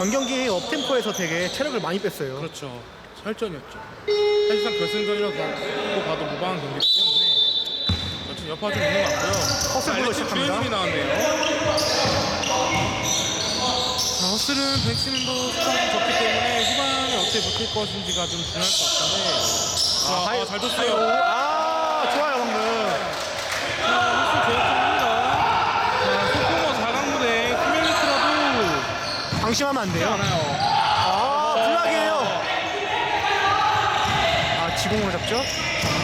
전경기 업템포에서 되게 체력을 많이 뺐어요. 그렇죠. 설전이었죠. 사실상 결승전이라고 봐도 무방한 경기이기 때문에 여튼 여파가 좀 있는 것 같고요. 허슬 불러 시작합니다. 주현님이 나왔네요. 자, 허슬은 벤치 멤버 좀 적기 때문에 후반에 어떻게 버틸 것인지가 좀 중요할 것 같은데 자, 아, 하이- 잘 뒀어요. 아, 좋아요, 방금. 자, 허슬 제압합니다. 자, 소포머 4강 무대 키멜리스라도 방심하면 안 돼요. 아, 블락이에요. 아, 지공으로 잡죠?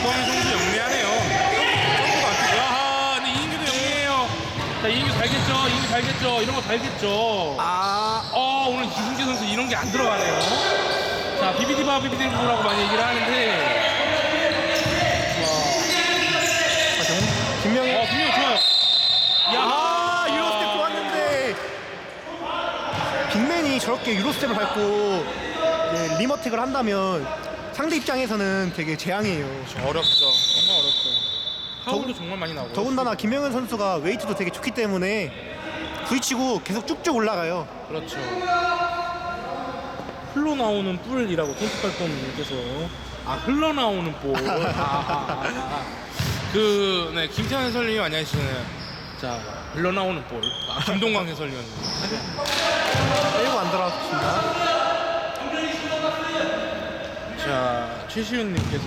이광현 선수 영리하네요. 점프가 안 뛰고. 아하, 근데 이인규도 영리해요. 자, 이인규 달겠죠? 이인규 달겠죠? 이런 거 달겠죠? 아, 어, 오늘 기승재 선수 이런 게 안 들어가네요. 자, 비비디바 비비디브라고 많이 얘기를 하는데, 아, 정- 김명희. 어, 분명 좋아요. 아, 유로스텝 좋았는데. 빅맨이 저렇게 유로스텝을 밟고 이제 리머텍을 한다면 상대 입장에서는 되게 재앙이에요. 어렵죠. 정말 어렵죠. 파울도 정말 많이 나오고. 더군다나 김명현 선수가 웨이트도 되게 좋기 때문에 부딪히고 계속 쭉쭉 올라가요. 그렇죠. 흘러나오는 뿔이라고 캠프팔pom님께서 아 흘러나오는 볼. 아, 아, 아, 아. 그, 네, 김태환 많이 하시잖아요. 자, 흘러나오는 볼. 아, 김동광 해설위원님. 빼고 안 들어갔습니다. 자, 최시윤님께서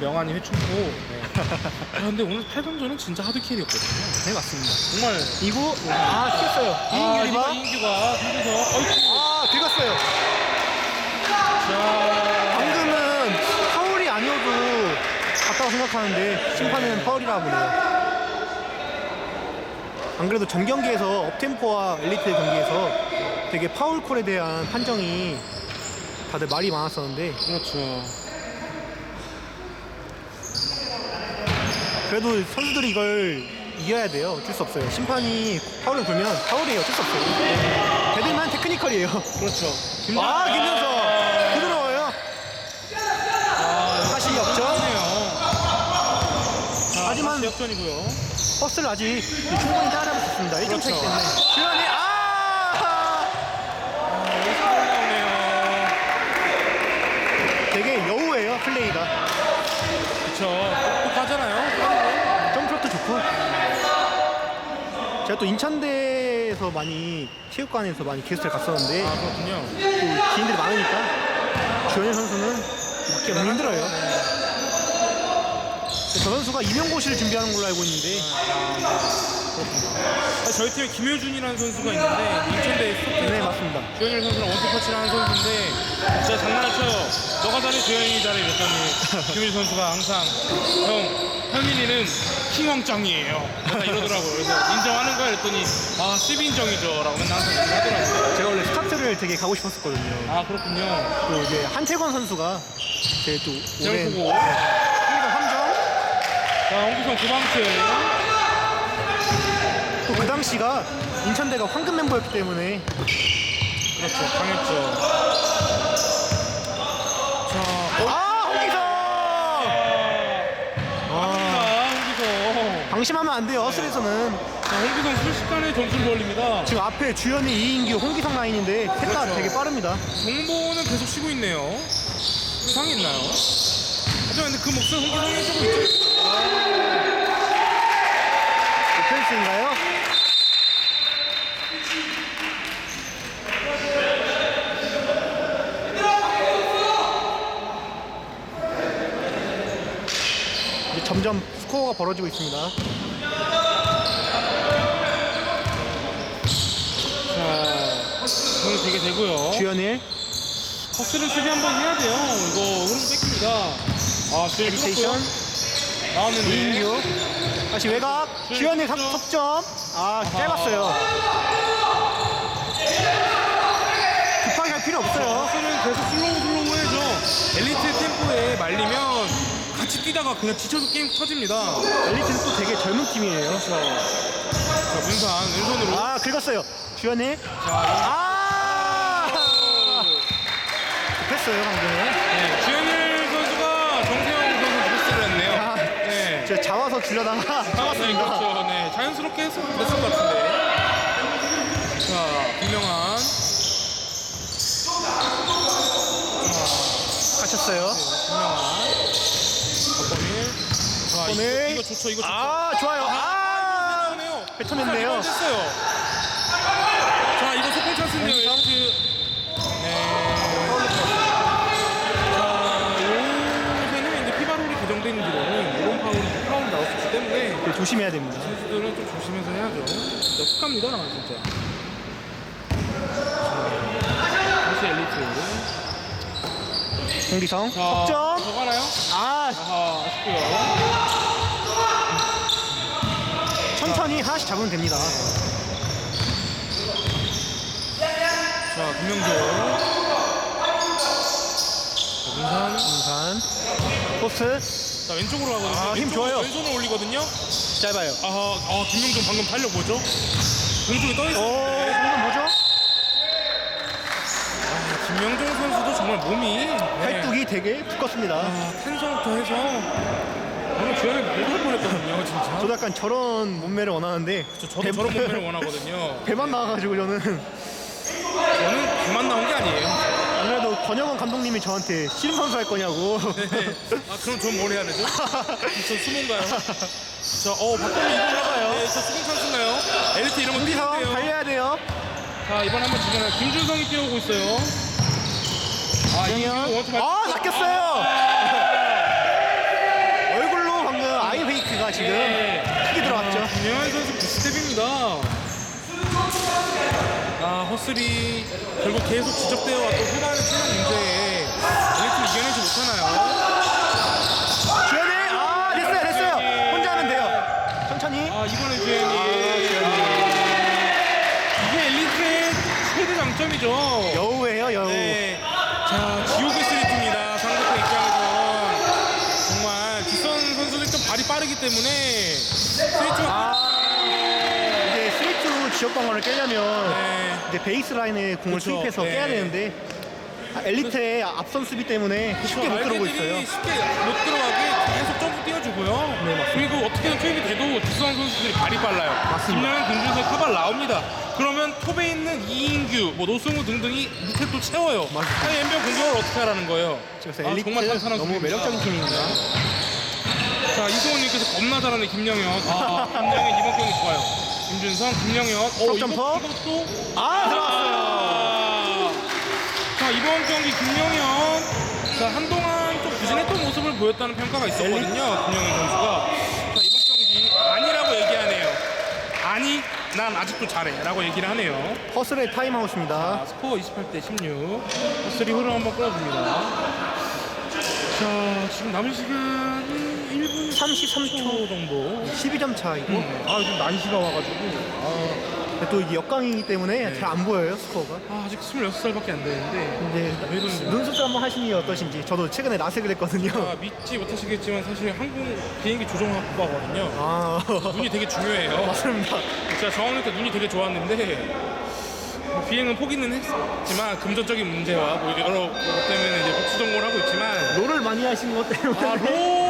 명환이 회춘포. 네. 아, 근데 오늘 8강전은 진짜 하드캐리였거든요. 네, 맞습니다. 정말. 이구, 아, 튀었어요. 아, 이인규. 이인규가 뒤에서, 어이구. 아, 긁었어요. 자, 방금은 파울이 아니어도 같다고 생각하는데 심판은 파울이라 보네요. 안 그래도 전 경기에서 업템포와 엘리트 경기에서 되게 파울콜에 대한 판정이 다들 말이 많았었는데 그렇죠. 그래도 선수들이 이걸 이겨야 돼요. 어쩔 수 없어요. 심판이 파울을 불면 파울이에요. 어쩔 수 없어요. 배들만 테크니컬이에요. 그렇죠. 아, 김현서 부드러워요. 아, 다시 역전. 하네요. 자, 하지만- 다시 역전이고요. 버스를 아직 충분히 따라잡을 수 있습니다. 1점 차이 그렇죠. 때문에. 주현이 아! 나오네요. 되게 여우예요 플레이가. 그쵸. 똑똑하잖아요. 점프력도 좋고. 제가 또 인천대에서 많이 체육관에서 많이 게스트를 갔었는데 아, 그렇군요. 또 지인들이 많으니까 주현일 선수는 맞기 너무 힘들어요. 저 선수가 임용고시를 준비하는 걸로 알고 있는데 아, 저희 팀에 김효준이라는 선수가 있는데, 인천대 스토킹. 네 맞습니다. 주현일 선수랑 원투퍼치를 하는 선수인데, 진짜 장난을 쳐요. 너가 잘해, 주현이 잘해. 이랬더니, 김효준 선수가 항상, 형, 현민이는 킹왕짱이에요. 맨날 이러더라고요. 그래서 인정하는 거야? 그랬더니, 아, 수비 인정이죠. 라고 맨날 항상 얘기를 하더라고요. 제가 원래 스타트를 되게 가고 싶었었거든요. 아, 그렇군요. 또 이제 한태권 선수가 제또 제가 오랜 보고. 자, 홍기성 구방체. 또그 당시가 인천대가 황금 멤버였기 때문에 그렇죠. 강했죠. 자, 어, 아 홍기성 아 아, 홍기성. 방심하면 안 돼요 어슬에서는 자, 홍기성 순식간에 점수를 벌립니다. 지금 앞에 주현이 이인규 홍기성 라인인데 셋 다 그렇죠. 되게 빠릅니다 정보는 계속 쉬고 있네요. 이상이 있나요? 하지만 근데 그 몫을 홍기성이 해주고 있죠. 오펜스인가요? 이제 점점 스코어가 벌어지고 있습니다. 자, 공이 되게 되고요. 주현일 커스를 수비 한번 해야 돼요. 이거 흐름 뺏깁니다. 아, 주현이 스테이션 뚫었고요. 나왔는데. 이인규 다시 외곽 주현일 석- 석점 아 짧았어요. 급하게 할 필요 없어요. 커스는 계속 슬로우 슬로우 해줘. 엘리트 템포에 말리면 같이 뛰다가 그냥 지쳐서 게임 터집니다. 엘리트는 또 되게 젊은 팀이에요. 그렇죠. 자, 문산 왼손으로. 아 긁었어요. 주현일 자, 아 급했어요 방금. 계속 주려다가 아, 네, 잡았습니다. 그렇죠. 네, 자연스럽게 해서 됐을 것 같은데. 자, 김명환. 아, 가셨어요. 네, 김명환. 박범일. 자, 박범일. 이거, 이거 좋죠, 이거 좋죠. 아 좋아요. 아 아, 요 뱉어냈네요. 됐어요. 자, 이거 속공 찬스인데요. 때문에 네, 조심해야 됩니다. 선수들은 좀 조심해서 해야죠. 진짜 훅 갑니다, 나 진짜. 자, 다시 엘리트. 공기성 자, 석점. 더 가나요? 아, 아하, 아쉽고요. 천천히 하나씩 잡으면 됩니다. 자, 김명조. 자, 문산. 인산 포스트 자, 왼쪽으로 가거든요. 아, 힘 왼쪽으로 좋아요. 왼손을 올리거든요. 짧아요. 아하, 아, 김명준 방금 달력 뭐죠? 왼쪽에 떠 오, 있어요. 이건 뭐죠? 김명종 선수도 정말 몸이 네. 팔뚝이 되게 두껍습니다. 아, 텐션부터 해서 오늘 주연을 못할 뻔했거든요, 진짜. 저도 약간 저런 몸매를 원하는데 저, 저도 배- 저런 몸매를 원하거든요. 배만 나와가지고 저는 저는 배만 나온 게 아니에요. 권영원 감독님이 저한테 씨름 선수 할 거냐고 네. 아, 그럼 전 뭘 해야 되죠? 저 수모인가요? 자, 어, 박범이 이거 올라가요. 네, 저 수공 찬스인가요? 엘리트 이런 거 공기성 뛰는데요. 달려야 돼요. 자, 이번 한번 주잖아요. 김준성이 뛰어오고 있어요. 아, 이거 원투 맞 아 낚였어요. 얼굴로 방금 아이 페이크가 지금 네. 크게 들어왔죠. 아, 김영환 선수 구스텝입니다. 아, 허슬이 결국 계속 지적되어 왔던 후반의 체력 문제에 엘리트 이겨내지 못하나요? 주연이 아 됐어요 됐어요. 혼자 하면 돼요. 천천히. 아, 이번에 주현이. 이게 엘리트의 최대 장점이죠. 여우예요 여우. 네. 자, 지옥의 스리트입니다. 상대편 입장에서. 정말 뒷선 선수들 좀 발이 빠르기 때문에 스리트가 아 지역 방어를 깨려면 네. 이제 베이스 라인에 공을 그쵸, 투입해서 네. 깨야 되는데 아, 엘리트의 앞선 수비 때문에 쉽게 못 들어오고 알게들이 있어요. 쉽게 못 들어가게 계속 점프 띄워주고요. 네, 맞습니다. 그리고 어떻게든 투입이 돼도 뒷선 선수들이 발이 빨라요. 맞습니다. 김명현, 김준석 카발 나옵니다. 그러면 톱에 있는 이인규, 뭐 노승우 등등이 밑에 또 채워요. 맞습니다. 아니 연병 공격을 어떻게 하라는 거예요? 그래서 아, 엘리트 정말 탄탄한 너무 수비입니다. 매력적인 팀입니다. 자 이승훈님께서 겁나 잘하네 김영현. 아 김영현 이번 경기 좋아요. 김준성, 김영현. 어, top 이거- 점퍼. 이것도? 아 들어갔어요. 아, 자 이번 경기 김영현. 자 한동안 좀 부진했던 모습을 보였다는 평가가 있었거든요 김영현 선수가. 자 이번 경기 아니라고 얘기하네요. 아니 난 아직도 잘해 라고 얘기를 하네요. 허슬의 타임아웃입니다. 자 스코어 28대 16 허스리 흐름 한번 끌어줍니다. 자 지금 남은 시간이 1분 33초 10초 정도 12점 차이고 아좀 난시가 와가지고 근데 또 이게 역강이기 때문에 잘안 보여요 스코어가. 아 아직 26살밖에 안 되는데 이제 왜 이러는 거야? 눈수술 한번 하시니 어떠신지 저도 최근에 라섹을 했거든요. 아, 믿지 못하시겠지만 사실 항공 비행기 조종학과거든요. 아 눈이 되게 중요해요. 맞습니다. 제가 저학년 때 눈이 되게 좋았는데 뭐 비행은 포기는 했지만 금전적인 문제와 뭐 여러 것 때문에 이제 복수 전공을 하고 있지만 롤을 많이 하신 것 때문에 아, 롤을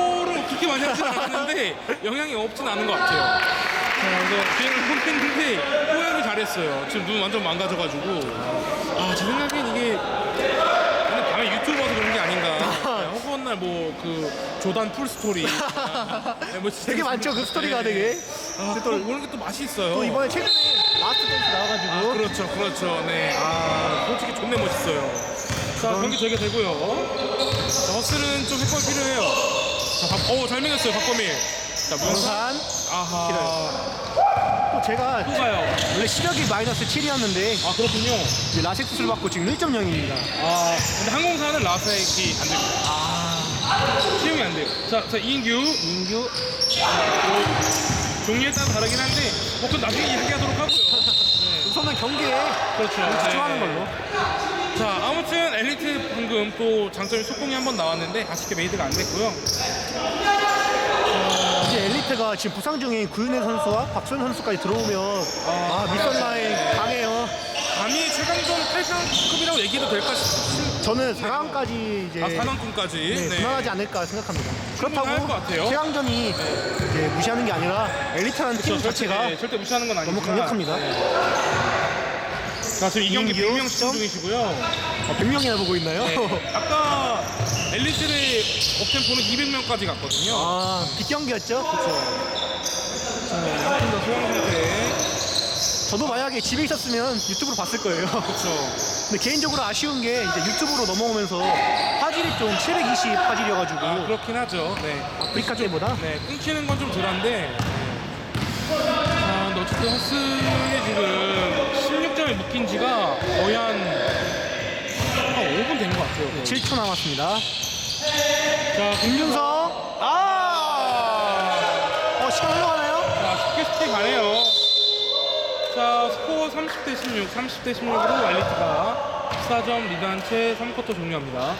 그렇게 많이 하진 않았는데 영향이 없진 않은 것 같아요. 자, 그래서 비행을 포기했는데 호양이 잘했어요. 지금 눈 완전 망가져가지고 아, 제 생각엔 이게 그냥 밤에 유튜브 봐서 그런 게 아닌가. 허구한 날뭐그 조단 풀 스토리. 아, 뭐 진짜 되게 많죠 그 스토리가 되게. 아, 근데 또 또, 보는 게 또 맛이 있어요. 또 이번에 최근에 라스트 댄스 아, 나와가지고 그렇죠, 그렇죠. 네. 아, 솔직히 존내 멋있어요. 자, 경기 저희가 되고요. 자, 허슬은 좀 해법이 필요해요. 자, 박, 어, 잘 먹였어요, 박범일. 자, 문산. 부산 아하. 또 제가 또 가요. 원래 시력이 마이너스 7이었는데 아, 그렇군요. 라섹 수술 받고 지금 1.0입니다. 아, 근데 항공사는 라섹이 안 됩니다. 아. 채용이 안 돼요. 자, 자, 이인규. 인규 뭐, 종류에 따라 다르긴 한데, 뭐, 그건 나중에 이야기하도록 하고요. 네. 우선은 경기에 그렇죠. 집중하는 네. 걸로. 방금 또 장점이 속공이 한번 나왔는데 아쉽게 메이드가 안 됐고요 이제 엘리트가 지금 부상 중인 구윤혜 선수와 박수현 선수까지 들어오면 아, 밑선 라인 강해요. 감히 최강전 8강급이라고 얘기해도 될까 싶 저는 4강까지 이제 아 4강권까지 네, 무난하지 않을까 생각합니다. 충분할 것 그렇다고 같아요. 최강전이 이제 무시하는 게 아니라 엘리트라는 팀 자체가 네, 절대 무시하는 건 아니지만 너무 강력합니다. 자 지금 이 경기 이인규 100명 시청 점? 중이시고요 어, 100명이나 보고 있나요? 네. 아까 엘리트의 업템포는 200명까지 갔거든요. 아, 빅경기였죠? 자, 양팀 다 소양 상태. 저도 만약에 집에 있었으면 유튜브로 봤을 거예요. 그렇죠. 근데 개인적으로 아쉬운 게 이제 유튜브로 넘어오면서 화질이 좀 720 화질이어가지고 아, 그렇긴 하죠. 네. 아프리카 때보다 네, 끊기는 건 좀 덜한데. 자, 근데 어쨌든 허스의 지금 16점에 묶인 지가 거의 한, 한 5분 된 것 같아요. 거의. 7초 남았습니다. 자, 김윤성 아, 어 시간 흘러가나요? 자, 쉽게 쉽게 가네요. 자, 스코어 30대 16, 30대 16으로 알리트가 14점 리드한 채 3쿼터 종료합니다.